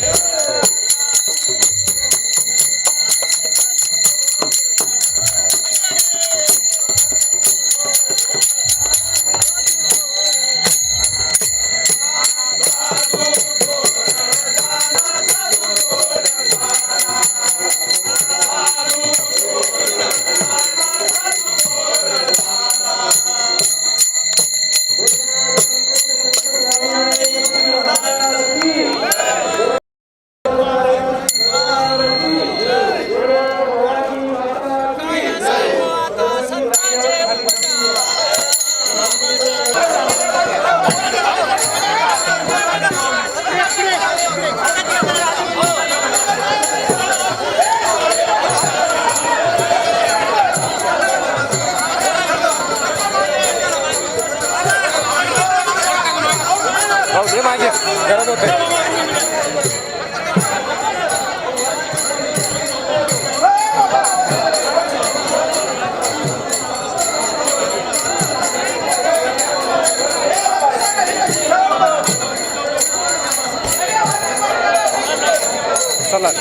भाऊ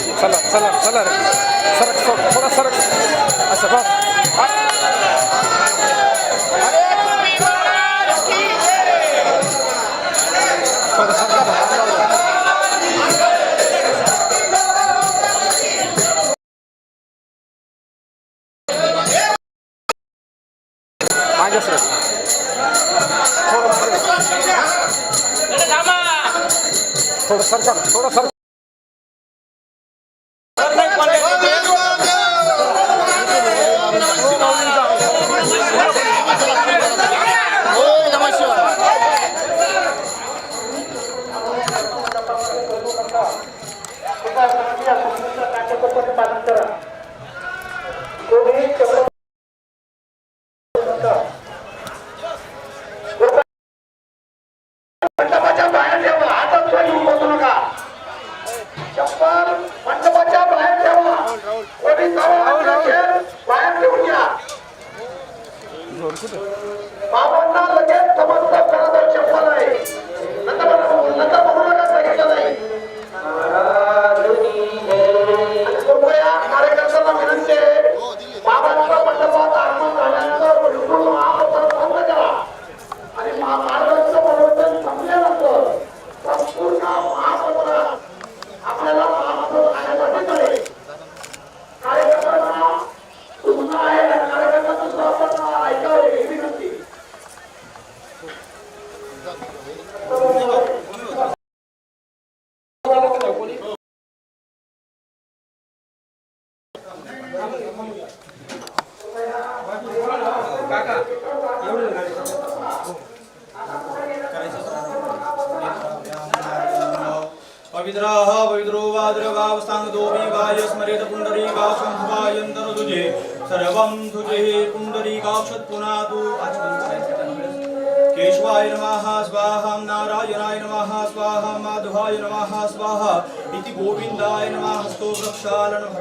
चला चला चला चला रे. सरक सर थोडा सरक. असं बघ पवित्राः पवित्रो वाद्रगावस्ताङ्गदोऽपि स्मरेत पुण्डरीकाक्षं तुझे। सर्वं तुझे पुण्डरीकाक्षत् पुनातु। केशवाय नमः स्वाहा नारायणाय नमः स्वाहा माधवाय नमः स्वाहा इति गोविन्दाय नमः। हस्तो प्रक्षालनम्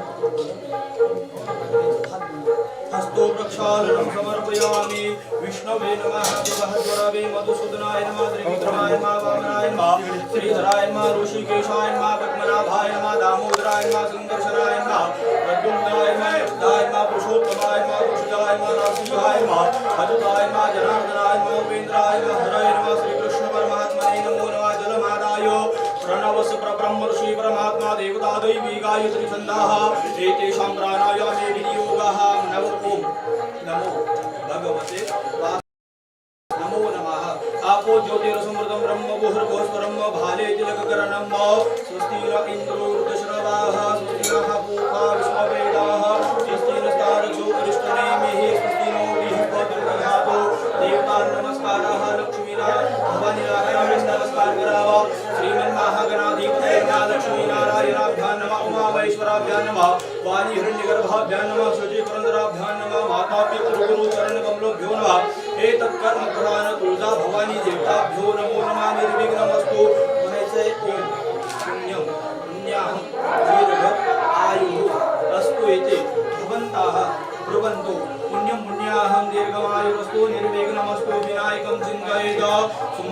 हस्तो प्रक्षालनं समर्पयामि। विष्णवे नमः बृहद्वरवे मधुसूदनाय नमः त्रिविक्रमाय नमः वामनाय नमः श्रीधराय नमः ऋषिकेशाय नमः पद्मनाभाय नमः दामोदराय नमः सुन्दर्शनाय नमः प्रद्युम्नाय नमः युक्ताय नमः पुरुषोत्तमाय नमः कुशिताय नमः नरसिंहाय नमः अजुताय नमः जनार्दनाय नमः उपेन्द्राय नमः हराय नमः श्रीकृष्ण परमात्मने नमो नमः जलमादाय। प्रणवस प्रब्रह्म ऋषि परमात्मा देवता दैवी गायत्री छन्दाः एतेषां प्राणायामे ध्यान नमः शुचि ध्यान नमः माता पितृगुरु भ्यो नमः। एतत्कर्म प्रधान तुळजा भवानी देवताभ्यो नमो नमः निर्विघ्नमस्तु म्हणायचंय ओम पुण्यम पुण्याहं दीर्घ आयुः अस्तु इति भवन्ताः ब्रुवन्तु पुण्यं पुण्याहं दीर्घमायुरस्तु निर्विघ्नमस्तु विनायकं चिन्तयेत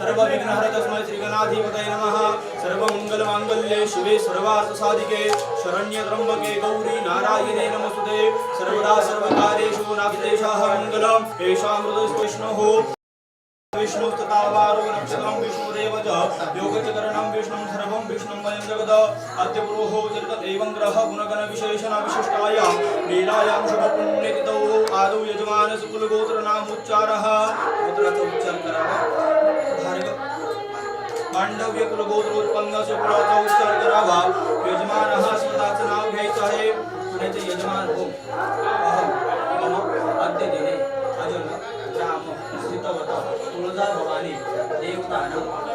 सर्व विघ्नहर तस्मै श्रीगणाधिपतये नमः। सर्वमङ्गलमाङ्गल्ये शिवे सर्वार्थसाधिके शरण्यत्र्यम्बके गौरी नारायणे नमस्तुते सर्वदा सर्वकार्येषु नाभिदेशाः मङ्गलम् येषां हृदयस्पृष्णोः विष्णुस्तथा वारो नक्षत्रं विष्णुदेव च योगचकरणं विष्णुं सर्वं विष्णुं वयं जगद। अद्य पुरोहो चरित एवं ग्रह गुणगण विशेषण लीलायां शुभपुण्यतिथौ आदौ यजमान सुकुलगोत्र नामोच्चारः गोत्राचा उच्चार करावा मांडव्य उत्पन्न शुक्राचा उच्चार करावा. यजमान हा स्वतःचं नाव घ्यायचं आहे. म्हणायचं यजमान हो मम. अद्य दिने अजन. राम. स्थितवत तुळजा भवानी देवतान.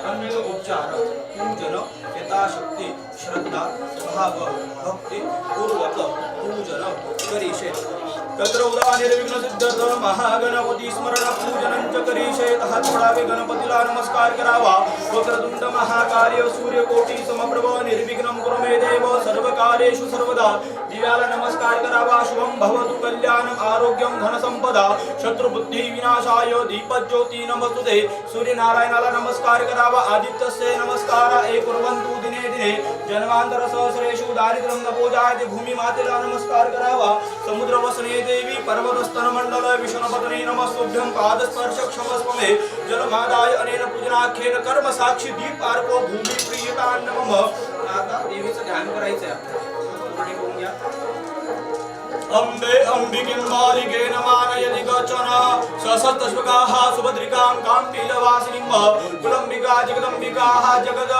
अन्य उपचार. पूजन. यथाशक्ती. श्रद्धा. भाव. भक्ती. पूर्वक. पूजन. करीशे तत्र उदा निर्विघ्न महागणपती स्मरण पूजनं च करीशेत हात गणपतीला नमस्कार करावा। वक्रतुंड महाकार्य सूर्यकोटी समप्रभ निर्विघ्नं कुरु मे देव। सर्व कार्येषु सर्वदा दिव्याला नमस्कार करावा शुभम भवतु कल्याण आरोग्यं धनसंपदा शत्रुबुद्धी विनाशाय दीपज्योती नमस्तुते। सूर्यनारायणाला नमस्कार करावा आदित्यस्य नमस्कार ए कुर्वन्तु दिने दिने। जन्मांतर सहस्रेषु दारिद्र्यं न पूजायते भूमी मातेला नमस्कार करावा। समुद्र वसने देवी पर्वतस्तन मंडल विष्णुपत्नी नमस्तुभ्यं पादस्पर्श क्षमस्व जलमादाय अनेन पूजनाख्येन कर्म साक्षी दीप अर्पो भूमी प्रियता नमः आता देवीचं ध्यान करायचं आहे अम्बे अम्बिकिं बालिके नमानयति गचन सशस्तश्वकाः सुभद्रिकां कान्तिलवासिनीं कुलम्बिका जगदम्बिकाः जगद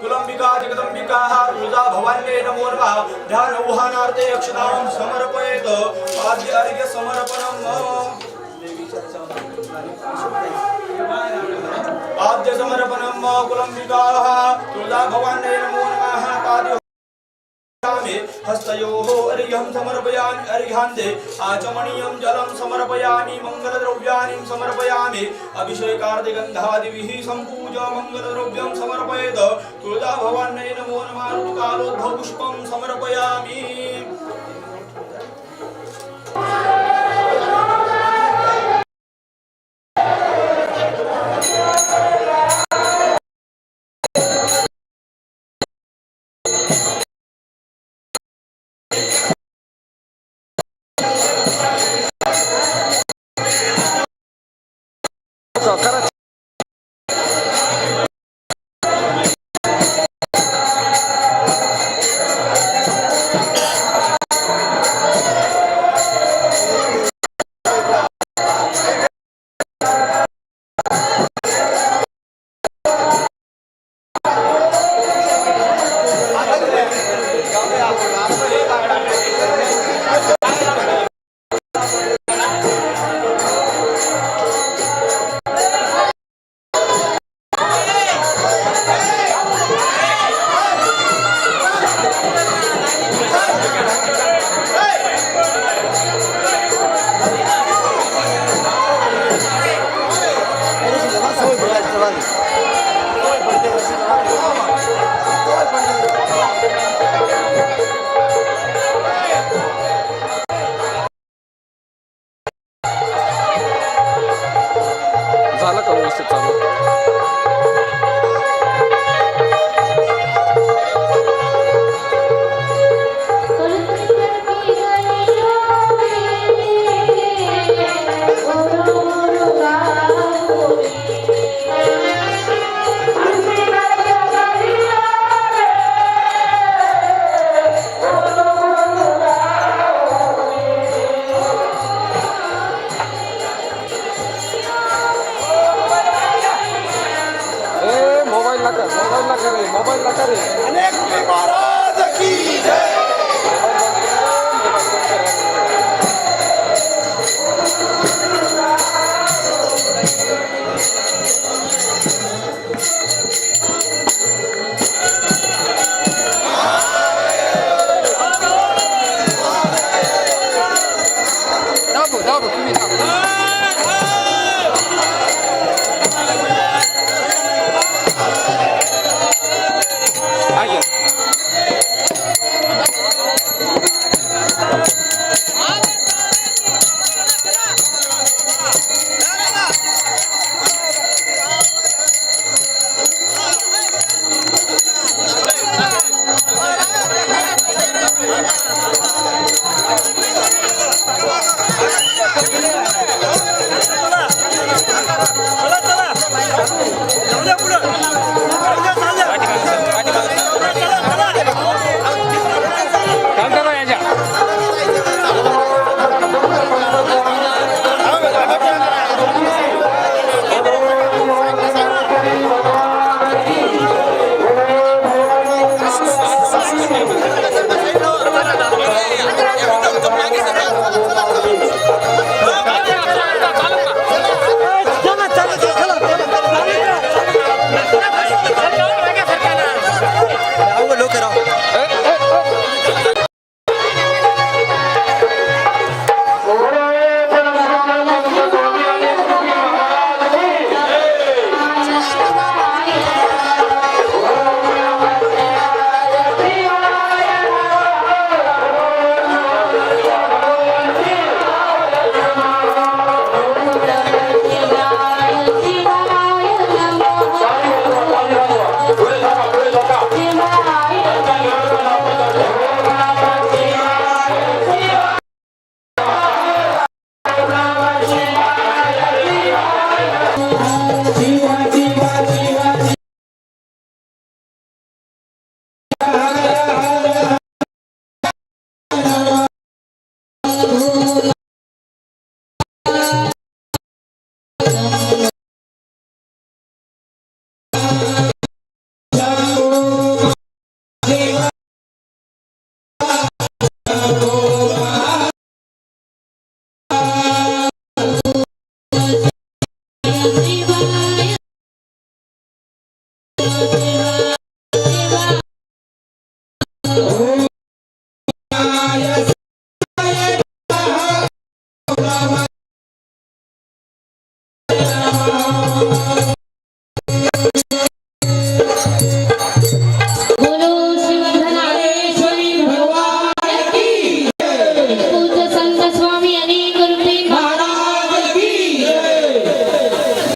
कुलम्बिका जगदम्बिकाः तुळजा भवान्ये नमो नमः। ध्यान उहानार्थे अक्षतां समर्पयेत। आद्य अर्घ्य समर्पणम्। आद्य समर्पणम्। कुलम्बिकाः तुळजा भवान्ये नमो नमः। पाद्य मे हस्तयोः अर्घ्यं समर्पयामि अर्घ्यान्ते। आचमणीयं जलं समर्पयामि मङ्गलद्रव्याणि समर्पयामि। अभिषेकार्दिगन्धादिभिः सम्पूज्य मङ्गलद्रव्यं समर्पयेत्। तुळजा भवान्यै नमो नमः समर्पयामि। ए मोबाईल नका मोबाईल नका रे मोबाईल नका रे अनेक महाराज की जय दाबू दाबू तुम्ही दाबू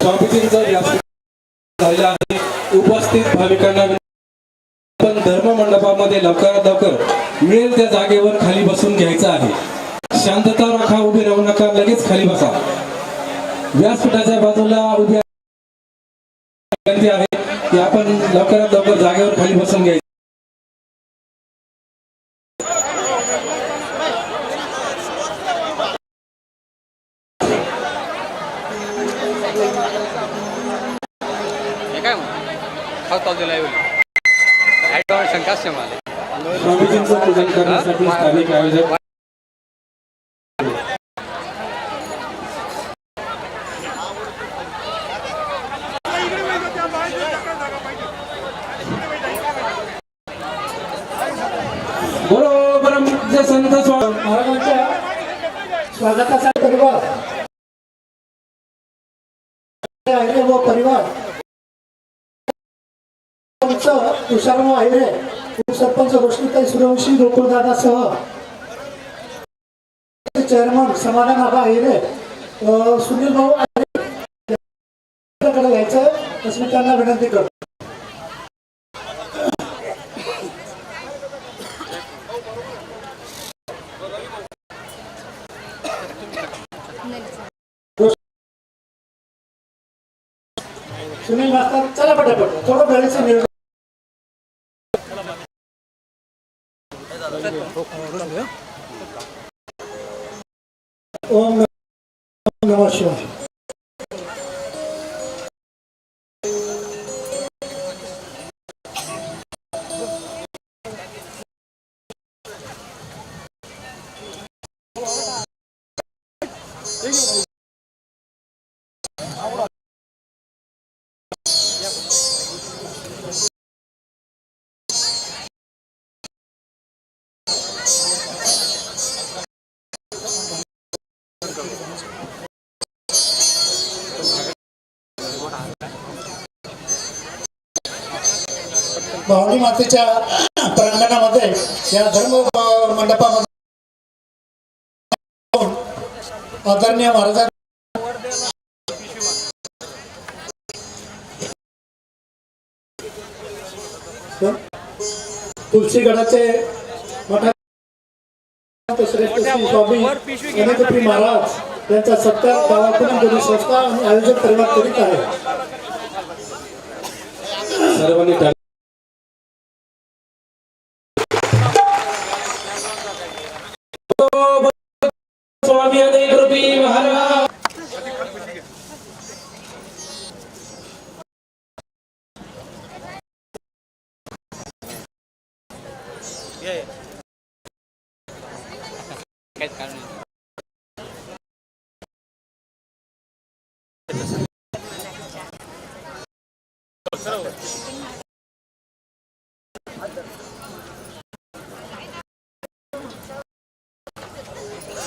स्वामीजींचा व्यासपीठ झालेला आहे. उपस्थित भाविकांना पण धर्म मंडपामध्ये लवकरात लवकर मिळेल त्या जागेवर खाली बसून घ्यायचं आहे. शांतता राखा उभे राहू नका लगेच खाली बसा. व्यासपीठाच्या बाजूला उभी आहे. की आपण लवकरात लवकर जागेवर खाली बसून घ्यायचं. खाऊ चालू दिला ॲडव्हान्स शंका असते मला स्वामीजींचं पूजन करण्यासाठी स्थानिक आयोजक संत महाराजांच्या स्वागतासाठी परिवार. परिवार. सरपंच तुषारभाऊ आहिरे उपसरपंच रोशनीताई सूर्यवंशी गोकुळदादासह चेअरमन समाधान आबा आहिरे सुनील भाऊ आहिरे यांच्याकडे मी त्यांना विनंती करतो. नमः शिवाय Thank you. भवानी मातेच्या प्रांगणामध्ये या धर्म मंडपामध्ये आदरणीय महाराजांनी तुलसीगडाचे स्वामी महाराज यांचा सत्कार गावाकडून दोन्ही संस्था आणि आयोजक परिवार करीत आहे. सर्वांनी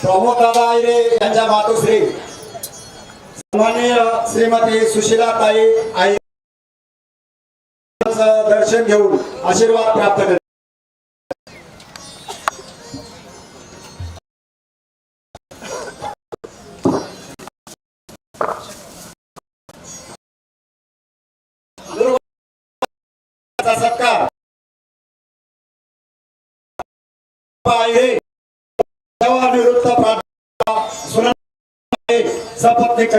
प्रमोद दादा आयरे यांच्या मातोश्री. सन्माननीय श्रीमती सुशीला ताई आई दर्शन घेऊन आशीर्वाद प्राप्त करते आहे सेवानिवृत्त प्रार्थना सुना सपत्नीक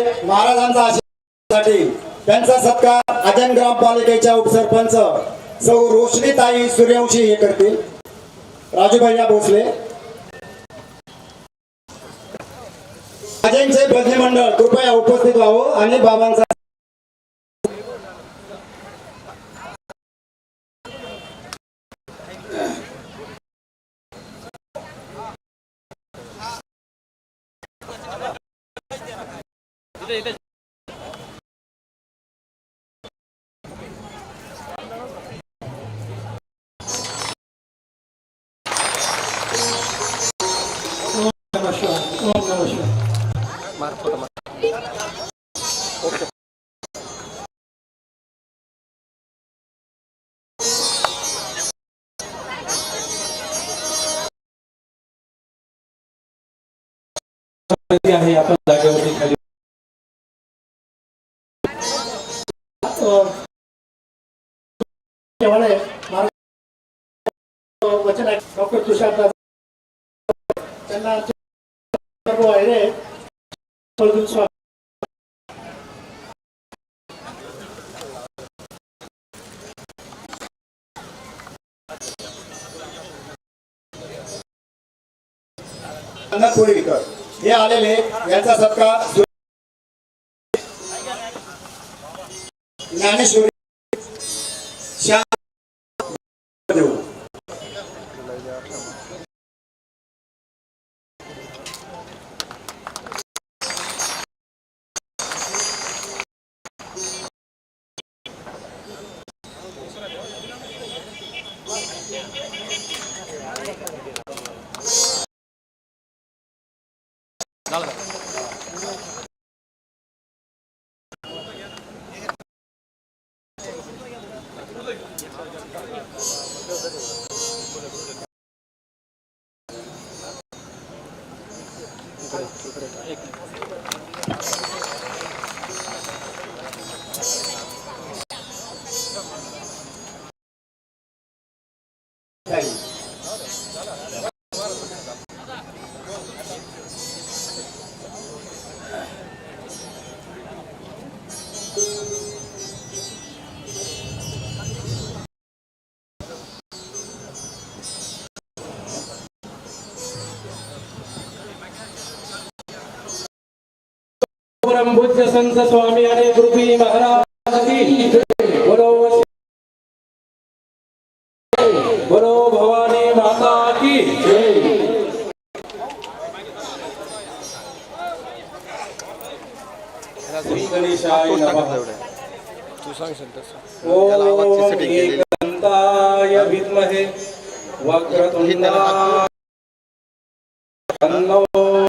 आहेत महाराजांचा आशीर्वादासाठी त्यांचा सत्कार अजन ग्रामपालिकेच्या उपसरपंच सौ रोशनीताई सूर्यवंशी हे करतील. राजूभैया भोसले. अजयचे भजनी मंडळ कृपया उपस्थित व्हावं आणि बाबांचा आहे? आपण जागेवरती खाली अ, तेवढे महाराज वचन आहे डॉक्टर तुषार दास त्यांना आमचे सर्व आहे फळदूत स्वामी पुरीकर हे आलेले यांचा सत्कार ज्ञानेश्वरी நல்லது परमपूज्य संत स्वामी आणि कृपी महाराज